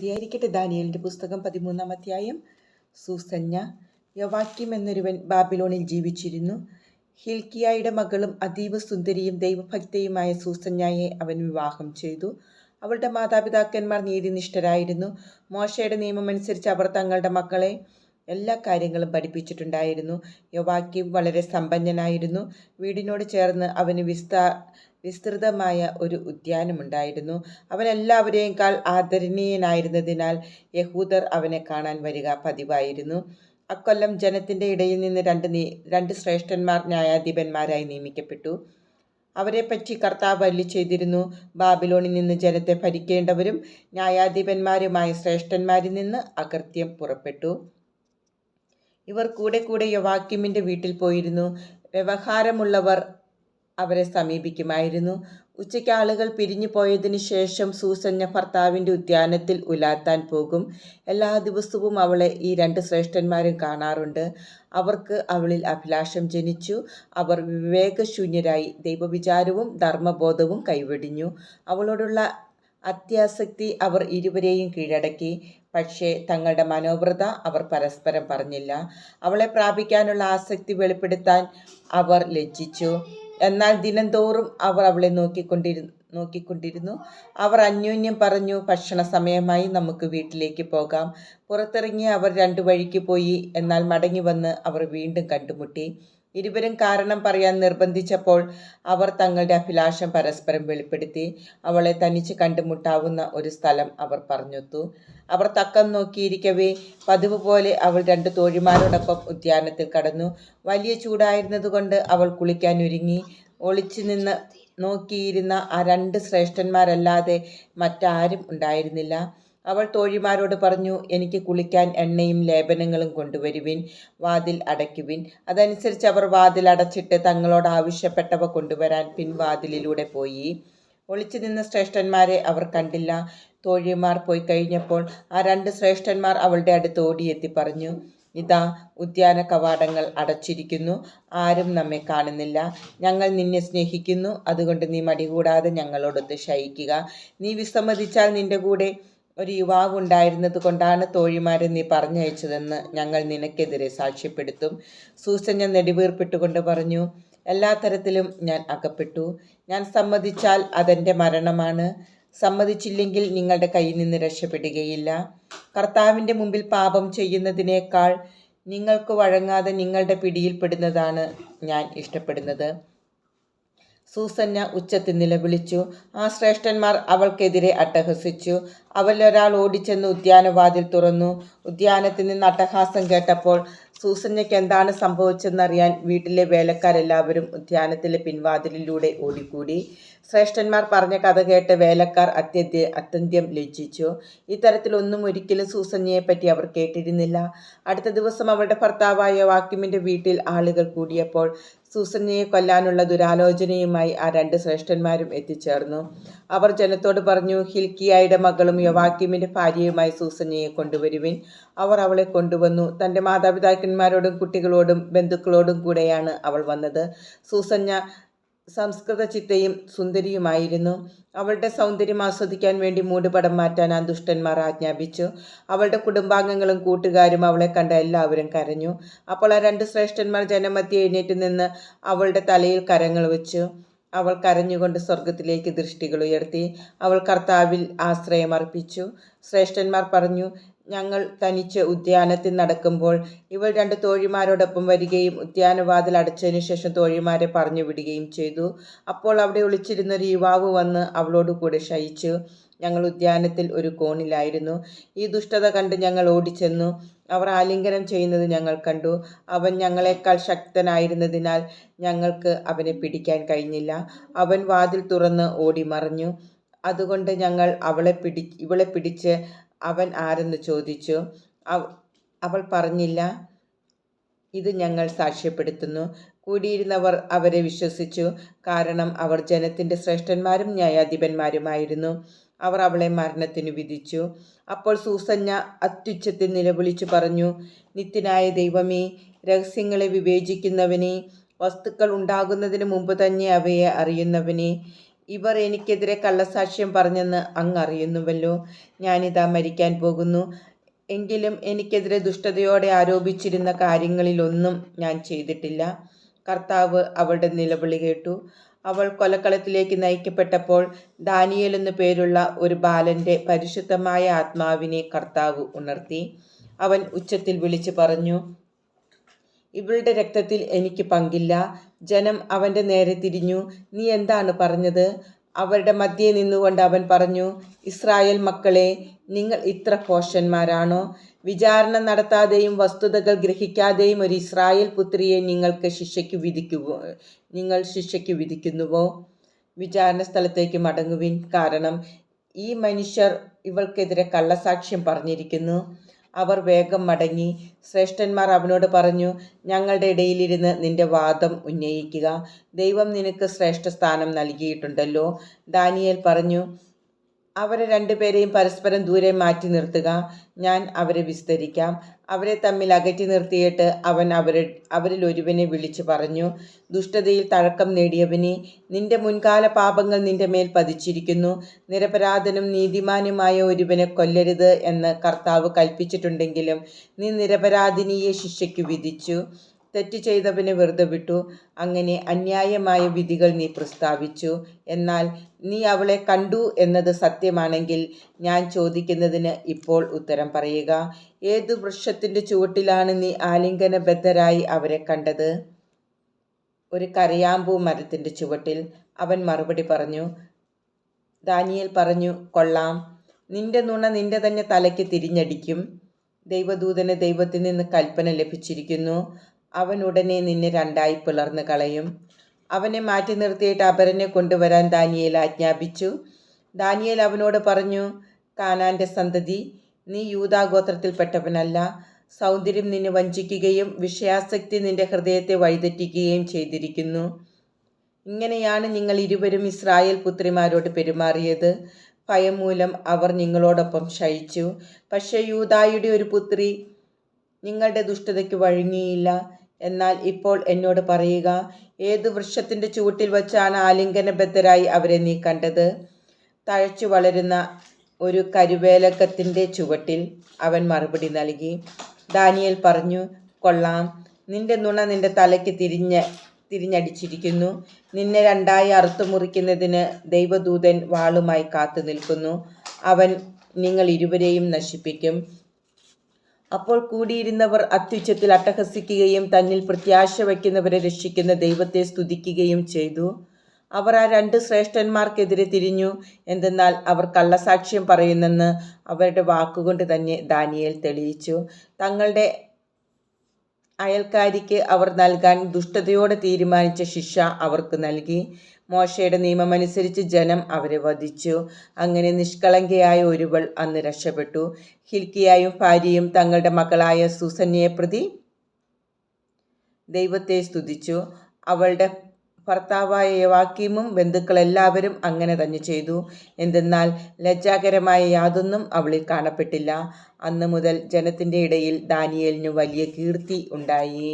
ധ്യാനിക്കട്ടെ ദാനിയലിന്റെ പുസ്തകം പതിമൂന്നാം അധ്യായം. സൂസന്യ യവാക്യം എന്നൊരുവൻ ബാബിലോണിൽ ജീവിച്ചിരുന്നു. ഹിൽക്കിയായുടെ മകളും അതീവ സുന്ദരിയും ദൈവഭക്തയുമായ സൂസന്യയെ അവൻ വിവാഹം ചെയ്തു. അവളുടെ മാതാപിതാക്കന്മാർ നീതിനിഷ്ഠരായിരുന്നു. മോശയുടെ നിയമമനുസരിച്ച് അവർ തങ്ങളുടെ മക്കളെ എല്ലാ കാര്യങ്ങളും പഠിപ്പിച്ചിട്ടുണ്ടായിരുന്നു. യവാക്യം വളരെ സമ്പന്നനായിരുന്നു. വീടിനോട് ചേർന്ന് അവന് വിസ്താ വിസ്തൃതമായ ഒരു ഉദ്യാനമുണ്ടായിരുന്നു. അവൻ എല്ലാവരെയേക്കാൾ ആദരണീയനായിരുന്നതിനാൽ യഹൂദർ അവനെ കാണാൻ വരിക പതിവായിരുന്നു. അക്കൊല്ലം ജനത്തിന്റെ ഇടയിൽ നിന്ന് രണ്ട് നീ രണ്ട് ശ്രേഷ്ഠന്മാർ ന്യായാധിപന്മാരായി നിയമിക്കപ്പെട്ടു. അവരെപ്പറ്റി കർത്താവ് അല്ലി ചെയ്തിരുന്നു. ബാബിലോണിൽ നിന്ന് ജനത്തെ ഭരിക്കേണ്ടവരും ന്യായാധിപന്മാരുമായ ശ്രേഷ്ഠന്മാരിൽ നിന്ന് അകൃത്യം പുറപ്പെട്ടു. ഇവർ കൂടെ കൂടെ യവാക്യമിന്റെ വീട്ടിൽ പോയിരുന്നു. വ്യവഹാരമുള്ളവർ അവരെ സമീപിക്കുമായിരുന്നു. ഉച്ചയ്ക്ക് ആളുകൾ പിരിഞ്ഞു പോയതിന് ശേഷം സൂസഞ്ഞ ഭർത്താവിന്റെ ഉദ്യാനത്തിൽ ഉലാത്താൻ പോകും. എല്ലാ ദിവസവും അവളെ ഈ രണ്ട് ശ്രേഷ്ഠന്മാരും കാണാറുണ്ട്. അവർക്ക് അവളിൽ അഭിലാഷം ജനിച്ചു. അവർ വിവേകശൂന്യരായി ദൈവവിചാരവും ധർമ്മബോധവും കൈവെടിഞ്ഞു. അവളോടുള്ള അത്യാസക്തി അവർ ഇരുവരെയും കീഴടക്കി. പക്ഷേ തങ്ങളുടെ മനോവ്രത അവർ പരസ്പരം പറഞ്ഞില്ല. അവളെ പ്രാപിക്കാനുള്ള ആസക്തി വെളിപ്പെടുത്താൻ അവർ ലജ്ജിച്ചു. എന്നാൽ ദിനംതോറും അവർ അവളെ നോക്കിക്കൊണ്ടിരുന്നു നോക്കിക്കൊണ്ടിരുന്നു. അവർ അന്യോന്യം പറഞ്ഞു ഭക്ഷണ സമയമായി നമുക്ക് വീട്ടിലേക്ക് പോകാം. പുറത്തിറങ്ങി അവർ രണ്ടു വഴിക്ക് പോയി എന്നാൽ മടങ്ങി വന്ന് അവർ വീണ്ടും കണ്ടുമുട്ടി. ഇരുവരും കാരണം പറയാൻ നിർബന്ധിച്ചപ്പോൾ അവർ തങ്ങളുടെ അഭിലാഷം പരസ്പരം വെളിപ്പെടുത്തി. അവളെ തനിച്ച് കണ്ടുമുട്ടാവുന്ന ഒരു സ്ഥലം അവർ പറഞ്ഞൊത്തു. അവർ തക്കം നോക്കിയിരിക്കവേ പതിവ് പോലെ അവൾ രണ്ട് തോഴിമാരോടൊപ്പം ഉദ്യാനത്തിൽ കടന്നു. വലിയ ചൂടായിരുന്നതുകൊണ്ട് അവൾ കുളിക്കാൻ ഒരുങ്ങി. ഒളിച്ചു നിന്ന് നോക്കിയിരുന്ന ആ രണ്ട് ശ്രേഷ്ഠന്മാരല്ലാതെ മറ്റാരും ഉണ്ടായിരുന്നില്ല. അവൾ തോഴിമാരോട് പറഞ്ഞു എനിക്ക് കുളിക്കാൻ എണ്ണയും ലേപനങ്ങളും കൊണ്ടുവരുവിൻ വാതിൽ അടയ്ക്കുവിൻ. അതനുസരിച്ച് അവർ വാതിൽ അടച്ചിട്ട് തങ്ങളോട് ആവശ്യപ്പെട്ടവ കൊണ്ടുവരാൻ പിൻവാതിലിലൂടെ പോയി. ഒളിച്ചു നിന്ന ശ്രേഷ്ഠന്മാരെ അവർ കണ്ടില്ല. തോഴിമാർ പോയി കഴിഞ്ഞപ്പോൾ ആ രണ്ട് ശ്രേഷ്ഠന്മാർ അവളുടെ അടുത്ത് ഓടിയെത്തി പറഞ്ഞു ഇതാ ഉദ്യാന കവാടങ്ങൾ അടച്ചിരിക്കുന്നു. ആരും നമ്മെ കാണുന്നില്ല. ഞങ്ങൾ നിന്നെ സ്നേഹിക്കുന്നു. അതുകൊണ്ട് നീ മടികൂടാതെ ഞങ്ങളോടൊത്ത് ശയിക്കുക. നീ വിസമ്മതിച്ചാൽ നിന്റെ കൂടെ ഒരു യുവാവ് ഉണ്ടായിരുന്നത് കൊണ്ടാണ് തോഴിമാരെ നീ പറഞ്ഞയച്ചതെന്ന് ഞങ്ങൾ നിനക്കെതിരെ സാക്ഷ്യപ്പെടുത്തും. സൂസഞ്ഞ നെടിവീർപ്പിട്ടുകൊണ്ട് പറഞ്ഞു എല്ലാ തരത്തിലും ഞാൻ അകപ്പെട്ടു. ഞാൻ സമ്മതിച്ചാൽ അതെന്റെ മരണമാണ്. സമ്മതിച്ചില്ലെങ്കിൽ നിങ്ങളുടെ കയ്യിൽ നിന്ന് രക്ഷപ്പെടുകയില്ല. കർത്താവിന്റെ മുമ്പിൽ പാപം ചെയ്യുന്നതിനേക്കാൾ നിങ്ങൾക്ക് വഴങ്ങാതെ നിങ്ങളുടെ പിടിയിൽപ്പെടുന്നതാണ് ഞാൻ ഇഷ്ടപ്പെടുന്നത്. സൂസന്ന ഉച്ചത്തിൽ നിലവിളിച്ചു. ആ ശ്രേഷ്ഠന്മാർ അവൾക്കെതിരെ അട്ടഹസിച്ചു. അവരിലൊരാൾ ഓടിച്ചെന്ന് ഉദ്യാനവാതിൽ തുറന്നു. ഉദ്യാനത്തിൽ നിന്ന് അട്ടഹാസം കേട്ടപ്പോൾ സൂസന്നയ്ക്ക് എന്താണ് സംഭവിച്ചതെന്നറിയാൻ വീട്ടിലെ വേലക്കാരെല്ലാവരും ഉദ്യാനത്തിലെ പിൻവാതിലിലൂടെ ഓടിക്കൂടി. ശ്രേഷ്ഠന്മാർ പറഞ്ഞ കഥ കേട്ട് വേലക്കാർ അത്യന്ത അത്യന്ത്യം ലജ്ജിച്ചു. ഇത്തരത്തിലൊന്നും ഒരിക്കലും സൂസന്യയെ പറ്റി അവർ കേട്ടിരുന്നില്ല. അടുത്ത ദിവസം അവരുടെ ഭർത്താവായ വാക്യുമിന്റെ വീട്ടിൽ ആളുകൾ കൂടിയപ്പോൾ സൂസന്യയെ കൊല്ലാനുള്ള ദുരാലോചനയുമായി ആ രണ്ട് ശ്രേഷ്ഠന്മാരും എത്തിച്ചേർന്നു. അവർ ജനത്തോട് പറഞ്ഞു ഹിൽക്കിയായുടെ മകളും യവാക്യുമിന്റെ ഭാര്യയുമായി സൂസന്യയെ കൊണ്ടുവരുവിൻ. അവർ അവളെ കൊണ്ടുവന്നു. തന്റെ മാതാപിതാക്കന്മാരോടും കുട്ടികളോടും ബന്ധുക്കളോടും കൂടെയാണ് അവൾ വന്നത്. സൂസന്ന സംസ്കൃത ചിത്തയും സുന്ദരിയുമായിരുന്നു. അവളുടെ സൗന്ദര്യം ആസ്വദിക്കാൻ വേണ്ടി മൂടുപടം മാറ്റാൻ ആ ദുഷ്ടന്മാർ ആജ്ഞാപിച്ചു. അവളുടെ കുടുംബാംഗങ്ങളും കൂട്ടുകാരും അവളെ കണ്ട എല്ലാവരും കരഞ്ഞു. അപ്പോൾ ആ രണ്ട് ശ്രേഷ്ഠന്മാർ ജനമധ്യ എഴുന്നേറ്റ് നിന്ന് അവളുടെ തലയിൽ കരങ്ങൾ വെച്ചു. അവൾ കരഞ്ഞുകൊണ്ട് സ്വർഗത്തിലേക്ക് ദൃഷ്ടികൾ ഉയർത്തി. അവൾ കർത്താവിൽ ആശ്രയം അർപ്പിച്ചു. ശ്രേഷ്ഠന്മാർ പറഞ്ഞു ഞങ്ങൾ തനിച്ച് ഉദ്യാനത്തിൽ നടക്കുമ്പോൾ ഇവൾ രണ്ട് തോഴിമാരോടൊപ്പം വരികയും ഉദ്യാനവാതിൽ അടച്ചതിനു ശേഷം തോഴിമാരെ പറഞ്ഞു വിടുകയും ചെയ്തു. അപ്പോൾ അവിടെ ഒളിച്ചിരുന്ന ഒരു യുവാവ് വന്ന് അവളോട് കൂടെ ശയിച്ചു. ഞങ്ങൾ ഉദ്യാനത്തിൽ ഒരു കോണിലായിരുന്നു. ഈ ദുഷ്ടത കണ്ട് ഞങ്ങൾ ഓടിച്ചെന്നു. അവർ ആലിംഗനം ചെയ്യുന്നത് ഞങ്ങൾ കണ്ടു. അവൻ ഞങ്ങളെക്കാൾ ശക്തനായിരുന്നതിനാൽ ഞങ്ങൾക്ക് അവനെ പിടിക്കാൻ കഴിഞ്ഞില്ല. അവൻ വാതിൽ തുറന്ന് ഓടി അതുകൊണ്ട് ഞങ്ങൾ അവളെ പിടി ഇവളെ പിടിച്ച് അവൻ ആരെന്ന് ചോദിച്ചു. അവൾ പറഞ്ഞില്ല. ഇത് ഞങ്ങൾ സാക്ഷ്യപ്പെടുത്തുന്നു. കൂടിയിരുന്നവർ അവരെ വിശ്വസിച്ചു. കാരണം അവർ ജനത്തിന്റെ ശ്രേഷ്ഠന്മാരും ന്യായാധിപന്മാരുമായിരുന്നു. അവർ അവളെ മരണത്തിന് വിധിച്ചു. അപ്പോൾ സൂസന്യ അത്യുച്ചത്തിൽ നിലവിളിച്ചു പറഞ്ഞു നിത്യനായ ദൈവമേ രഹസ്യങ്ങളെ വിവേചിക്കുന്നവനെ വസ്തുക്കൾ ഉണ്ടാകുന്നതിന് മുമ്പ് തന്നെ അവയെ അറിയുന്നവനെ ഇവർ എനിക്കെതിരെ കള്ളസാക്ഷ്യം പറഞ്ഞെന്ന് അങ്ങറിയുന്നുവല്ലോ. ഞാനിതാ മരിക്കാൻ പോകുന്നു. എങ്കിലും എനിക്കെതിരെ ദുഷ്ടതയോടെ ആരോപിച്ചിരുന്ന കാര്യങ്ങളിലൊന്നും ഞാൻ ചെയ്തിട്ടില്ല. കർത്താവ് അവളുടെ നിലവിളി കേട്ടു. അവൾ കൊലക്കളത്തിലേക്ക് നയിക്കപ്പെട്ടപ്പോൾ ദാനിയേൽ എന്നു പേരുള്ള ഒരു ബാലന്റെ പരിശുദ്ധമായ ആത്മാവിനെ കർത്താവ് ഉണർത്തി. അവൻ ഉച്ചത്തിൽ വിളിച്ചു പറഞ്ഞു ഇവളുടെ രക്തത്തിൽ എനിക്ക് പങ്കില്ല. ജനം അവന്റെ നേരെ തിരിഞ്ഞു. നീ എന്താണ് പറഞ്ഞത്? അവരുടെ മധ്യേ നിന്നുകൊണ്ട് അവൻ പറഞ്ഞു ഇസ്രായേൽ മക്കളെ നിങ്ങൾ ഇത്ര കോശന്മാരാണോ? വിചാരണ നടത്താതെയും വസ്തുതകൾ ഗ്രഹിക്കാതെയും ഒരു ഇസ്രായേൽ പുത്രിയെ നിങ്ങൾക്ക് ശിക്ഷയ്ക്ക് വിധിക്കുവോ? നിങ്ങൾ ശിക്ഷയ്ക്ക് വിധിക്കുന്നുവോ? വിചാരണ സ്ഥലത്തേക്ക് മടങ്ങുവിൻ. കാരണം ഈ മനുഷ്യർ ഇവൾക്കെതിരെ കള്ളസാക്ഷ്യം പറഞ്ഞിരിക്കുന്നു. അവർ വേഗം മടങ്ങി. ശ്രേഷ്ഠന്മാർ അവനോട് പറഞ്ഞു ഞങ്ങളുടെ ഇടയിലിരുന്ന് നിന്റെ വാദം ഉന്നയിക്കുക. ദൈവം നിനക്ക് ശ്രേഷ്ഠ സ്ഥാനം നൽകിയിട്ടുണ്ടല്ലോ. ദാനിയേൽ പറഞ്ഞു അവരെ രണ്ടുപേരെയും പരസ്പരം ദൂരെ മാറ്റി നിർത്തുക. ഞാൻ അവരെ വിസ്തരിക്കാം. അവരെ തമ്മിൽ അകറ്റി നിർത്തിയിട്ട് അവൻ അവരെ അവരിൽ ഒരുവനെ വിളിച്ചു പറഞ്ഞു ദുഷ്ടതയിൽ തഴക്കം നേടിയവനെ നിന്റെ മുൻകാല പാപങ്ങൾ നിന്റെ മേൽ പതിച്ചിരിക്കുന്നു. നിരപരാധനും നീതിമാനുമായ ഒരുവനെ കൊല്ലരുത് എന്ന് കർത്താവ് കൽപ്പിച്ചിട്ടുണ്ടെങ്കിലും നീ നിരപരാധിനിയെ ശിക്ഷയ്ക്ക് വിധിച്ചു. തെറ്റ് ചെയ്തവനെ വെറുതെ വിട്ടു. അങ്ങനെ അന്യായമായ വിധികൾ നീ പ്രസ്താവിച്ചു. എന്നാൽ നീ അവളെ കണ്ടു എന്നത് സത്യമാണെങ്കിൽ ഞാൻ ചോദിക്കുന്നതിന് ഇപ്പോൾ ഉത്തരം പറയുക. ഏതു വൃക്ഷത്തിന്റെ ചുവട്ടിലാണ് നീ ആലിംഗനബദ്ധരായി അവരെ കണ്ടത്? ഒരു കരയാമ്പൂ മരത്തിന്റെ ചുവട്ടിൽ. അവൻ മറുപടി പറഞ്ഞു ദാനിയേൽ പറഞ്ഞു കൊള്ളാം. നിന്റെ നുണ നിന്റെ തന്നെ തലയ്ക്ക് തിരിഞ്ഞടിക്കും. ദൈവദൂതന് ദൈവത്തിൽ നിന്ന് കൽപ്പന ലഭിച്ചിരിക്കുന്നു. അവൻ ഉടനെ നിന്നെ രണ്ടായി പിളർന്നു കളയും. അവനെ മാറ്റി നിർത്തിയിട്ട് അപരനെ കൊണ്ടുവരാൻ ദാനിയേൽ ആജ്ഞാപിച്ചു. ദാനിയേൽ അവനോട് പറഞ്ഞു കാനാന്റെ സന്തതി നീ യൂതാഗോത്രത്തിൽപ്പെട്ടവനല്ല സൗന്ദര്യം നിന്നെ വഞ്ചിക്കുകയും വിഷയാസക്തി നിന്റെ ഹൃദയത്തെ വഴിതെറ്റിക്കുകയും ചെയ്തിരിക്കുന്നു. ഇങ്ങനെയാണ് നിങ്ങൾ ഇരുവരും ഇസ്രായേൽ പുത്രിമാരോട് പെരുമാറിയത്. ഭയം മൂലം അവർ നിങ്ങളോടൊപ്പം ശയിച്ചു. പക്ഷേ യൂതായുടെ ഒരു പുത്രി നിങ്ങളുടെ ദുഷ്ടതയ്ക്ക് വഴങ്ങിയില്ല. എന്നാൽ ഇപ്പോൾ എന്നോട് പറയുക ഏതു വൃക്ഷത്തിന്റെ ചുവട്ടിൽ വച്ചാണ് ആലിംഗനബദ്ധരായി അവരെ നീ കണ്ടത്? തഴച്ചു വളരുന്ന ഒരു കരുവേലക്കത്തിന്റെ ചുവട്ടിൽ അവൻ മറുപടി നൽകി. ദാനിയൽ പറഞ്ഞു കൊള്ളാം. നിന്റെ നുണ നിന്റെ തലയ്ക്ക് തിരിഞ്ഞ് തിരിഞ്ഞടിച്ചിരിക്കുന്നു. നിന്നെ രണ്ടായി അറുത്തു മുറിക്കുന്നതിന് ദൈവദൂതൻ വാളുമായി കാത്തു നിൽക്കുന്നു. അവൻ നിങ്ങൾ ഇരുവരെയും നശിപ്പിക്കും. അപ്പോൾ കൂടിയിരുന്നവർ അത്യുച്ചത്തിൽ അട്ടഹസിക്കുകയും തന്നിൽ പ്രത്യാശ വയ്ക്കുന്നവരെ രക്ഷിക്കുന്ന ദൈവത്തെ സ്തുതിക്കുകയും ചെയ്തു. അവർ ആ രണ്ട് ശ്രേഷ്ഠന്മാർക്കെതിരെ തിരിഞ്ഞു. എന്തെന്നാൽ അവർ കള്ളസാക്ഷ്യം പറയുന്നെന്ന് അവരുടെ വാക്കുകൊണ്ട് തന്നെ ദാനിയേൽ തെളിയിച്ചു. തങ്ങളുടെ അയൽക്കാരിക്ക് അവർ നൽകാൻ ദുഷ്ടതയോടെ തീരുമാനിച്ച ശിക്ഷ അവർക്ക് നൽകി. മോശയുടെ നിയമമനുസരിച്ച് ജനം അവരെ വധിച്ചു. അങ്ങനെ നിഷ്കളങ്കയായ ഒരുവൾ അന്ന് രക്ഷപ്പെട്ടു. ഹിൽക്കിയായും ഭാര്യയും തങ്ങളുടെ മകളായ സുസന്യയെ പ്രതി ദൈവത്തെ സ്തുതിച്ചു. അവളുടെ ഭർത്താവായ യവാക്കീമും ബന്ധുക്കളെല്ലാവരും അങ്ങനെ തന്നെ ചെയ്തു. എന്തെന്നാൽ ലജ്ജാകരമായ യാതൊന്നും അവളിൽ കാണപ്പെട്ടില്ല. അന്നു മുതൽ ജനത്തിന്റെ ഇടയിൽ ദാനിയേലിന് വലിയ കീർത്തി ഉണ്ടായി.